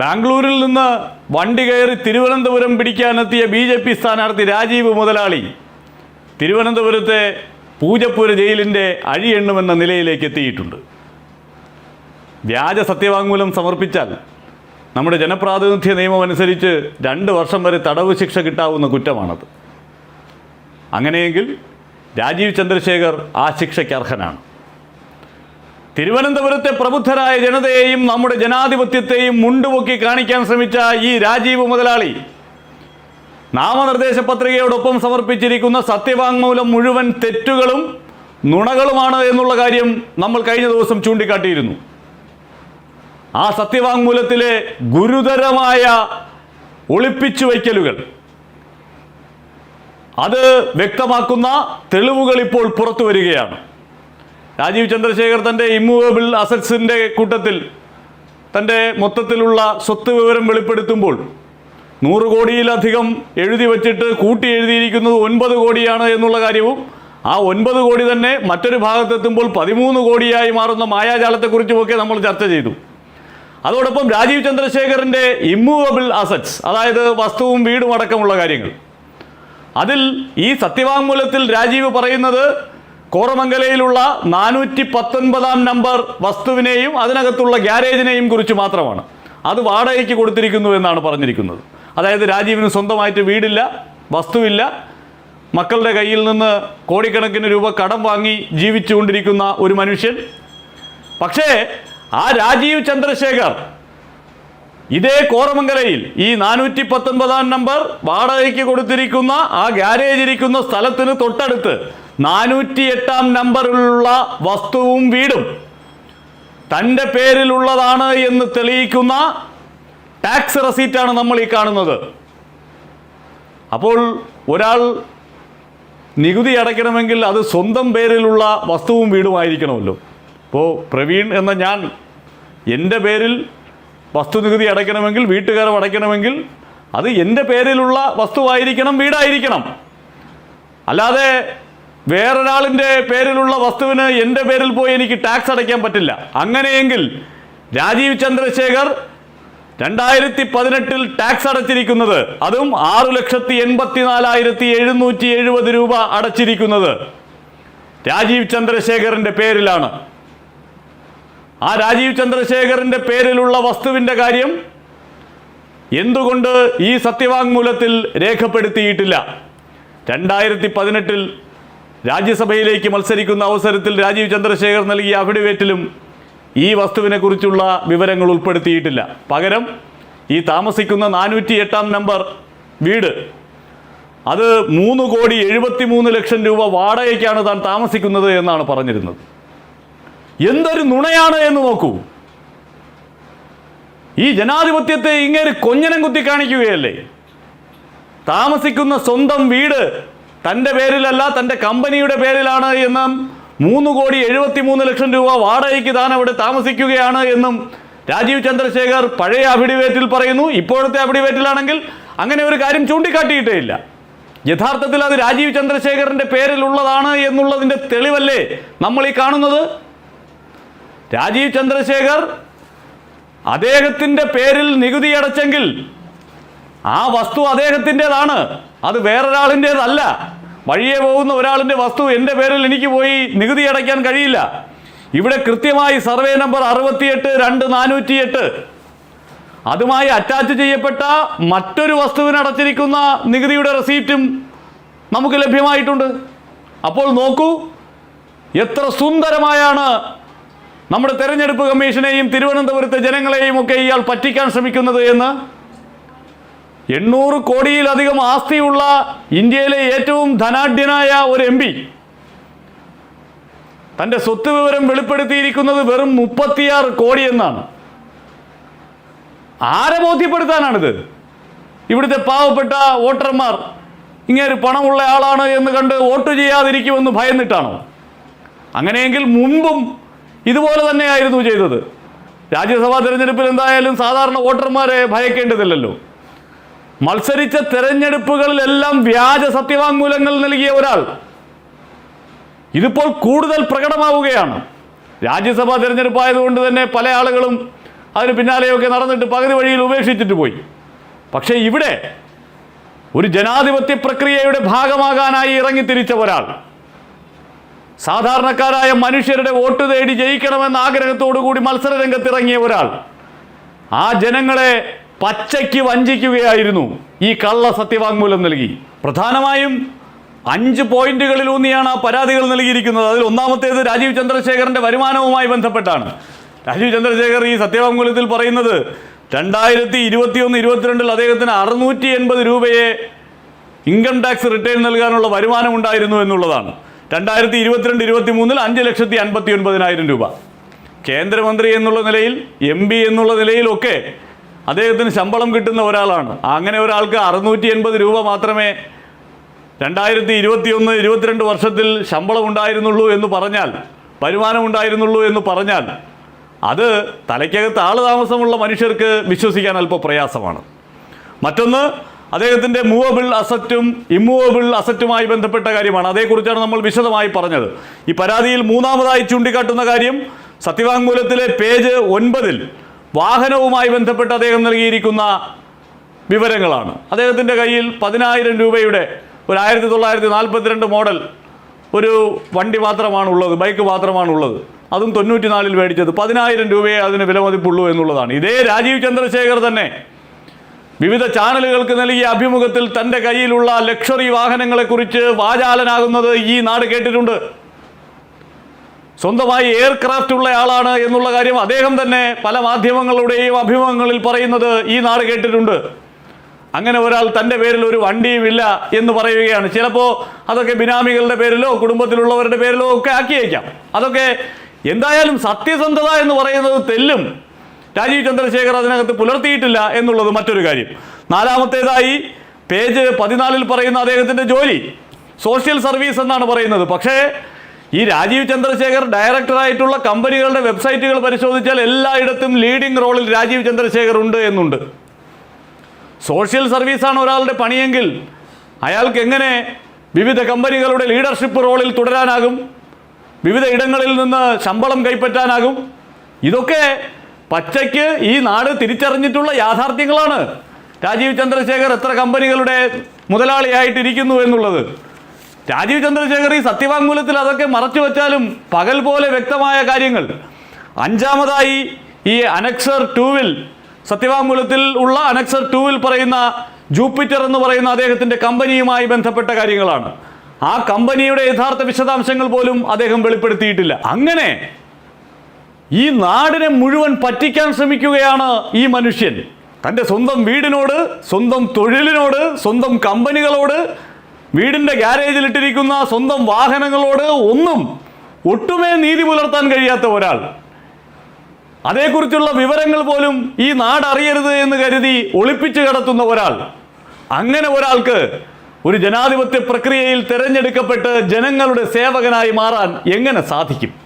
ബാംഗ്ലൂരിൽ നിന്ന് വണ്ടി കയറി തിരുവനന്തപുരം പിടിക്കാനെത്തിയ ബി ജെ പി സ്ഥാനാർത്ഥി രാജീവ് മുതലാളി തിരുവനന്തപുരത്തെ പൂജപ്പുര ജയിലിന്റെ അഴിയെണ്ണുമെന്ന നിലയിലേക്ക് എത്തിയിട്ടുണ്ട്. വ്യാജ സത്യവാങ്മൂലം സമർപ്പിച്ചാൽ നമ്മുടെ ജനപ്രാതിനിധ്യ നിയമം അനുസരിച്ച് രണ്ട് വർഷം വരെ തടവ് ശിക്ഷ കിട്ടാവുന്ന കുറ്റമാണത്. അങ്ങനെയെങ്കിൽ രാജീവ് ചന്ദ്രശേഖർ ആ ശിക്ഷയ്ക്ക് അർഹനാണ്. തിരുവനന്തപുരത്തെ പ്രബുദ്ധരായ ജനതയെയും നമ്മുടെ ജനാധിപത്യത്തെയും മുണ്ടുപൊക്കി കാണിക്കാൻ ശ്രമിച്ച ഈ രാജീവ് മുതലാളി നാമനിർദ്ദേശ പത്രികയോടൊപ്പം സമർപ്പിച്ചിരിക്കുന്ന സത്യവാങ്മൂലം മുഴുവൻ തെറ്റുകളും നുണകളുമാണ് എന്നുള്ള കാര്യം നമ്മൾ കഴിഞ്ഞ ദിവസം ചൂണ്ടിക്കാട്ടിയിരുന്നു. ആ സത്യവാങ്മൂലത്തിലെ ഗുരുതരമായ ഒളിപ്പിച്ചു വയ്ക്കലുകൾ അത് വ്യക്തമാക്കുന്ന തെളിവുകൾ ഇപ്പോൾ പുറത്തു വരികയാണ്. രാജീവ് ചന്ദ്രശേഖർ തന്റെ ഇമ്മൂവബിൾ അസറ്റ്സിന്റെ കൂട്ടത്തിൽ തന്റെ മൊത്തത്തിലുള്ള സ്വത്ത് വിവരം വെളിപ്പെടുത്തുമ്പോൾ നൂറ് കോടിയിലധികം എഴുതി വച്ചിട്ട് കൂട്ടി എഴുതിയിരിക്കുന്നത് ഒൻപത് കോടിയാണ് എന്നുള്ള കാര്യവും ആ ഒൻപത് കോടി തന്നെ മറ്റൊരു ഭാഗത്തെത്തുമ്പോൾ പതിമൂന്ന് കോടിയായി മാറുന്ന മായാജാലത്തെക്കുറിച്ചുമൊക്കെ നമ്മൾ ചർച്ച ചെയ്തു. അതോടൊപ്പം രാജീവ് ചന്ദ്രശേഖറിന്റെ ഇമ്മൂവബിൾ അസറ്റ്സ് അതായത് വസ്തുവും വീടും അടക്കമുള്ള കാര്യങ്ങൾ. അതിൽ ഈ സത്യവാങ്മൂലത്തിൽ രാജീവ് പറയുന്നത് കോറമംഗലയിലുള്ള നാനൂറ്റി പത്തൊൻപതാം നമ്പർ വസ്തുവിനെയും അതിനകത്തുള്ള ഗ്യാരേജിനെയും കുറിച്ച് മാത്രമാണ്. അത് വാടകയ്ക്ക് കൊടുത്തിരിക്കുന്നു എന്നാണ് പറഞ്ഞിരിക്കുന്നത്. അതായത് രാജീവിന് സ്വന്തമായിട്ട് വീടില്ല വസ്തുവില്ല. മക്കളുടെ കയ്യിൽ നിന്ന് കോടിക്കണക്കിന് രൂപ കടം വാങ്ങി ജീവിച്ചുകൊണ്ടിരിക്കുന്ന ഒരു മനുഷ്യൻ. പക്ഷേ ആ രാജീവ് ചന്ദ്രശേഖർ ഇതേ കോറമംഗലയിൽ ഈ നാനൂറ്റി പത്തൊൻപതാം നമ്പർ വാടകയ്ക്ക് കൊടുത്തിരിക്കുന്ന ആ ഗ്യാരേജ് ഇരിക്കുന്ന സ്ഥലത്തിന് തൊട്ടടുത്ത് നാനൂറ്റി എട്ടാം നമ്പറിലുള്ള വസ്തുവും വീടും തന്റെ പേരിലുള്ളതാണ് എന്ന് തെളിയിക്കുന്ന ടാക്സ് റെസീറ്റാണ് നമ്മൾ ഈ കാണുന്നത്. അപ്പോൾ ഒരാൾ നികുതി അടയ്ക്കണമെങ്കിൽ അത് സ്വന്തം പേരിലുള്ള വസ്തുവും വീടുമായിരിക്കണമല്ലോ. ഇപ്പോൾ പ്രവീൺ എന്ന ഞാൻ എന്റെ പേരിൽ വസ്തുനികുതി അടയ്ക്കണമെങ്കിൽ വീട്ടുകാരം അടയ്ക്കണമെങ്കിൽ അത് എന്റെ പേരിലുള്ള വസ്തുവായിരിക്കണം വീടായിരിക്കണം. അല്ലാതെ വേറൊരാളിന്റെ പേരിലുള്ള വസ്തുവിന് എന്റെ പേരിൽ പോയി എനിക്ക് ടാക്സ് അടയ്ക്കാൻ പറ്റില്ല. അങ്ങനെയെങ്കിൽ രാജീവ് ചന്ദ്രശേഖർ രണ്ടായിരത്തി പതിനെട്ടിൽ ടാക്സ് അടച്ചിരിക്കുന്നത് അതും ആറു ലക്ഷത്തി എൺപത്തി നാലായിരത്തി എഴുന്നൂറ്റി എഴുപത് രൂപ അടച്ചിരിക്കുന്നത് രാജീവ് ചന്ദ്രശേഖറിന്റെ പേരിലാണ്. ആ രാജീവ് ചന്ദ്രശേഖറിന്റെ പേരിലുള്ള വസ്തുവിന്റെ കാര്യം എന്തുകൊണ്ട് ഈ സത്യവാങ്മൂലത്തിൽ രേഖപ്പെടുത്തിയിട്ടില്ല? രണ്ടായിരത്തി പതിനെട്ടിൽ രാജ്യസഭയിലേക്ക് മത്സരിക്കുന്ന അവസരത്തിൽ രാജീവ് ചന്ദ്രശേഖർ നൽകിയ അഫിഡവിറ്റിലും ഈ വസ്തുവിനെക്കുറിച്ചുള്ള വിവരങ്ങൾ ഉൾപ്പെടുത്തിയിട്ടില്ല. പകരം ഈ താമസിക്കുന്ന നാനൂറ്റി എട്ടാം നമ്പർ വീട് അത് മൂന്ന് കോടി എഴുപത്തി മൂന്ന് ലക്ഷം രൂപ വാടകയ്ക്കാണ് താൻ താമസിക്കുന്നത് എന്നാണ് പറഞ്ഞിരുന്നത്. എന്തൊരു നുണയാണ് എന്ന് നോക്കൂ. ഈ ജനാധിപത്യത്തെ ഇങ്ങനെ കൊഞ്ഞനം കുത്തി കാണിക്കുകയല്ലേ? താമസിക്കുന്ന സ്വന്തം വീട് തന്റെ പേരിലല്ല തന്റെ കമ്പനിയുടെ പേരിലാണ് എന്നും മൂന്ന് കോടി എഴുപത്തി മൂന്ന് ലക്ഷം രൂപ വാടകയ്ക്ക് താൻ അവിടെ താമസിക്കുകയാണ് എന്നും രാജീവ് ചന്ദ്രശേഖർ പഴയ അഫിഡിവേറ്റിൽ പറയുന്നു. ഇപ്പോഴത്തെ അഫിഡിവേറ്റിലാണെങ്കിൽ അങ്ങനെ ഒരു കാര്യം ചൂണ്ടിക്കാട്ടിയിട്ടേ ഇല്ല യഥാർത്ഥത്തിൽ അത് രാജീവ് ചന്ദ്രശേഖറിന്റെ പേരിലുള്ളതാണ് എന്നുള്ളതിന്റെ തെളിവല്ലേ നമ്മൾ ഈ കാണുന്നത്? രാജീവ് ചന്ദ്രശേഖർ അദ്ദേഹത്തിന്റെ പേരിൽ നികുതി അടച്ചെങ്കിൽ ആ വസ്തു അദ്ദേഹത്തിന്റെതാണ്. അത് വേറൊരാളിന്റേതല്ല. വഴിയെ പോകുന്ന ഒരാളിന്റെ വസ്തു എന്റെ പേരിൽ എനിക്ക് പോയി നികുതി അടയ്ക്കാൻ കഴിയില്ല. ഇവിടെ കൃത്യമായി സർവേ നമ്പർ അറുപത്തിയെട്ട് രണ്ട് നാനൂറ്റിയെട്ട്. അതുമായി അറ്റാച്ച് ചെയ്യപ്പെട്ട മറ്റൊരു വസ്തുവിന് അടച്ചിരിക്കുന്ന നികുതിയുടെ റെസീപ്റ്റും നമുക്ക് ലഭ്യമായിട്ടുണ്ട്. അപ്പോൾ നോക്കൂ എത്ര സുന്ദരമായാണ് നമ്മുടെ തെരഞ്ഞെടുപ്പ് കമ്മീഷനെയും തിരുവനന്തപുരത്തെ ജനങ്ങളെയും ഒക്കെ ഇയാൾ പറ്റിക്കാൻ ശ്രമിക്കുന്നത് എന്ന് എണ്ണൂറ് കോടിയിലധികം ആസ്തിയുള്ള ഇന്ത്യയിലെ ഏറ്റവും ധനാഢ്യനായ ഒരു എം പി തന്റെ സ്വത്ത് വിവരം വെളിപ്പെടുത്തിയിരിക്കുന്നത് വെറും മുപ്പത്തിയാറ് കോടി എന്നാണ്. ആരെ ബോധ്യപ്പെടുത്താനാണിത്? ഇവിടുത്തെ പാവപ്പെട്ട വോട്ടർമാർ ഇങ്ങനെ പണമുള്ള ആളാണ് എന്ന് കണ്ട് വോട്ട് ചെയ്യാതിരിക്കുമെന്ന് ഭയന്നിട്ടാണോ? അങ്ങനെയെങ്കിൽ മുൻപും ഇതുപോലെ തന്നെയായിരുന്നു ചെയ്തത്. രാജ്യസഭാ തെരഞ്ഞെടുപ്പിൽ എന്തായാലും സാധാരണ വോട്ടർമാരെ ഭയക്കേണ്ടതില്ലല്ലോ. മത്സരിച്ച തെരഞ്ഞെടുപ്പുകളിലെല്ലാം വ്യാജ സത്യവാങ്മൂലങ്ങൾ നൽകിയ ഒരാൾ. ഇതിപ്പോൾ കൂടുതൽ പ്രകടമാവുകയാണ്. രാജ്യസഭാ തെരഞ്ഞെടുപ്പായതുകൊണ്ട് തന്നെ പല ആളുകളും അതിന് പിന്നാലെയൊക്കെ നടന്നിട്ട് പകുതി വഴിയിൽ ഉപേക്ഷിച്ചിട്ട് പോയി. പക്ഷേ ഇവിടെ ഒരു ജനാധിപത്യ പ്രക്രിയയുടെ ഭാഗമാകാനായി ഇറങ്ങി തിരിച്ച ഒരാൾ. സാധാരണക്കാരായ മനുഷ്യരുടെ വോട്ട് തേടി ജയിക്കണമെന്ന ആഗ്രഹത്തോടു കൂടി മത്സര രംഗത്തിറങ്ങിയ ഒരാൾ ആ ജനങ്ങളെ പച്ചയ്ക്ക് വഞ്ചിക്കുകയായിരുന്നു ഈ കള്ള സത്യവാങ്മൂലം നൽകി. പ്രധാനമായും അഞ്ച് പോയിന്റുകളിലൂന്നിയാണ് ആ പരാതികൾ നൽകിയിരിക്കുന്നത്. അതിൽ ഒന്നാമത്തേത് രാജീവ് ചന്ദ്രശേഖറിന്റെ വരുമാനവുമായി ബന്ധപ്പെട്ടാണ്. രാജീവ് ചന്ദ്രശേഖർ ഈ സത്യവാങ്മൂലത്തിൽ പറയുന്നത് രണ്ടായിരത്തി ഇരുപത്തിയൊന്ന് ഇരുപത്തിരണ്ടിൽ അദ്ദേഹത്തിന് അറുന്നൂറ്റി എൺപത് രൂപയെ ഇൻകം ടാക്സ് റിട്ടേൺ നൽകാനുള്ള വരുമാനം ഉണ്ടായിരുന്നു എന്നുള്ളതാണ്. രണ്ടായിരത്തി ഇരുപത്തിരണ്ട് ഇരുപത്തി മൂന്നിൽ അഞ്ച് ലക്ഷത്തി അൻപത്തി ഒൻപതിനായിരം രൂപ. കേന്ദ്രമന്ത്രി എന്നുള്ള നിലയിൽ എം പി എന്നുള്ള നിലയിലൊക്കെ അദ്ദേഹത്തിന് ശമ്പളം കിട്ടുന്ന ഒരാളാണ്. അങ്ങനെ ഒരാൾക്ക് അറുന്നൂറ്റി എൺപത് രൂപ മാത്രമേ രണ്ടായിരത്തി ഇരുപത്തിയൊന്ന് ഇരുപത്തിരണ്ട് വർഷത്തിൽ ശമ്പളം ഉണ്ടായിരുന്നുള്ളൂ എന്ന് പറഞ്ഞാൽ വരുമാനം ഉണ്ടായിരുന്നുള്ളൂ എന്ന് പറഞ്ഞാൽ അത് തലയ്ക്കകത്ത് ആൾ താമസമുള്ള മനുഷ്യർക്ക് വിശ്വസിക്കാൻ അല്പം പ്രയാസമാണ്. മറ്റൊന്ന് അദ്ദേഹത്തിന്റെ മൂവബിൾ അസറ്റും ഇമ്മൂവബിൾ അസറ്റുമായി ബന്ധപ്പെട്ട കാര്യമാണ്. അതേക്കുറിച്ചാണ് നമ്മൾ വിശദമായി പറഞ്ഞത്. ഈ പരാതിയിൽ മൂന്നാമതായി ചൂണ്ടിക്കാട്ടുന്ന കാര്യം സത്യവാങ്മൂലത്തിലെ പേജ് ഒൻപതിൽ വാഹനവുമായി ബന്ധപ്പെട്ട് അദ്ദേഹം നൽകിയിരിക്കുന്ന വിവരങ്ങളാണ്. അദ്ദേഹത്തിന്റെ കയ്യിൽ പതിനായിരം രൂപയുടെ ഒരു ആയിരത്തി തൊള്ളായിരത്തി നാൽപ്പത്തിരണ്ട് മോഡൽ ഒരു വണ്ടി മാത്രമാണ് ഉള്ളത് ബൈക്ക് മാത്രമാണ് ഉള്ളത് അതും തൊണ്ണൂറ്റിനാലിൽ മേടിച്ചത്. പതിനായിരം രൂപയെ അതിന് വിലമതിപ്പുള്ളൂ എന്നുള്ളതാണ്. ഇതേ രാജീവ് ചന്ദ്രശേഖർ തന്നെ വിവിധ ചാനലുകൾക്ക് നൽകിയ അഭിമുഖത്തിൽ തന്റെ കയ്യിലുള്ള ലക്ഷറി വാഹനങ്ങളെക്കുറിച്ച് വാചാലനാകുന്നത് ഈ നാട് കേട്ടിട്ടുണ്ട്. സ്വന്തമായി എയർക്രാഫ്റ്റ് ഉള്ള ആളാണ് എന്നുള്ള കാര്യം അദ്ദേഹം തന്നെ പല മാധ്യമങ്ങളുടെയും അഭിമുഖങ്ങളിൽ പറയുന്നത് ഈ നാട് കേട്ടിട്ടുണ്ട്. അങ്ങനെ ഒരാൾ തന്റെ പേരിൽ ഒരു വണ്ടിയുമില്ല എന്ന് പറയുകയാണ്. ചിലപ്പോൾ അതൊക്കെ ബിനാമികളുടെ പേരിലോ കുടുംബത്തിലുള്ളവരുടെ പേരിലോ ഒക്കെ ആക്കിയേക്കാം. അതൊക്കെ എന്തായാലും സത്യസന്ധത എന്ന് പറയുന്നത് തെല്ലും രാജീവ് ചന്ദ്രശേഖർ അതിനകത്ത് പുലർത്തിയിട്ടില്ല എന്നുള്ളത് മറ്റൊരു കാര്യം. നാലാമത്തേതായി പേജ് പതിനാലിൽ പറയുന്ന അദ്ദേഹത്തിന്റെ ജോലി. സോഷ്യൽ സർവീസ് എന്നാണ് പറയുന്നത്. പക്ഷേ ഈ രാജീവ് ചന്ദ്രശേഖർ ഡയറക്ടറായിട്ടുള്ള കമ്പനികളുടെ വെബ്സൈറ്റുകൾ പരിശോധിച്ചാൽ എല്ലായിടത്തും ലീഡിംഗ് റോളിൽ രാജീവ് ചന്ദ്രശേഖർ ഉണ്ട് എന്നുണ്ട്. സോഷ്യൽ സർവീസാണ് ഒരാളുടെ പണിയെങ്കിൽ അയാൾക്ക് എങ്ങനെ വിവിധ കമ്പനികളുടെ ലീഡർഷിപ്പ് റോളിൽ തുടരാനാകും? വിവിധ ഇടങ്ങളിൽ നിന്ന് ശമ്പളം കൈപ്പറ്റാനാകും? ഇതൊക്കെ പച്ചയ്ക്ക് ഈ നാട് തിരിച്ചറിഞ്ഞിട്ടുള്ള യാഥാർത്ഥ്യങ്ങളാണ്. രാജീവ് ചന്ദ്രശേഖർ എത്ര കമ്പനികളുടെ മുതലാളിയായിട്ടിരിക്കുന്നു എന്നുള്ളത്. രാജീവ് ചന്ദ്രശേഖർ ഈ സത്യവാങ്മൂലത്തിൽ അതൊക്കെ മറച്ചു വച്ചാലും പകൽ പോലെ വ്യക്തമായ കാര്യങ്ങൾ. അഞ്ചാമതായി ഈ അനക്സർ ടൂവിൽ സത്യവാങ്മൂലത്തിൽ ഉള്ള അനക്സർ ടൂവിൽ പറയുന്ന ജൂപ്പിറ്റർ എന്ന് പറയുന്ന അദ്ദേഹത്തിന്റെ കമ്പനിയുമായി ബന്ധപ്പെട്ട കാര്യങ്ങളാണ്. ആ കമ്പനിയുടെ യഥാർത്ഥ വിശദാംശങ്ങൾ പോലും അദ്ദേഹം വെളിപ്പെടുത്തിയിട്ടില്ല. അങ്ങനെ ഈ നാടിനെ മുഴുവൻ പറ്റിക്കാൻ ശ്രമിക്കുകയാണ് ഈ മനുഷ്യൻ. തന്റെ സ്വന്തം വീടിനോട് സ്വന്തം തൊഴിലിനോട് സ്വന്തം കമ്പനികളോട് വീടിന്റെ ഗ്യാരേജിലിട്ടിരിക്കുന്ന സ്വന്തം വാഹനങ്ങളോട് ഒന്നും ഒട്ടുമേ നീതി പുലർത്താൻ കഴിയാത്ത ഒരാൾ. അതേക്കുറിച്ചുള്ള വിവരങ്ങൾ പോലും ഈ നാട് അറിയരുത് എന്ന് കരുതി ഒളിപ്പിച്ചു കിടത്തുന്ന ഒരാൾ. അങ്ങനെ ഒരാൾക്ക് ഒരു ജനാധിപത്യ പ്രക്രിയയിൽ തിരഞ്ഞെടുക്കപ്പെട്ട് ജനങ്ങളുടെ സേവകനായി മാറാൻ എങ്ങനെ സാധിക്കും?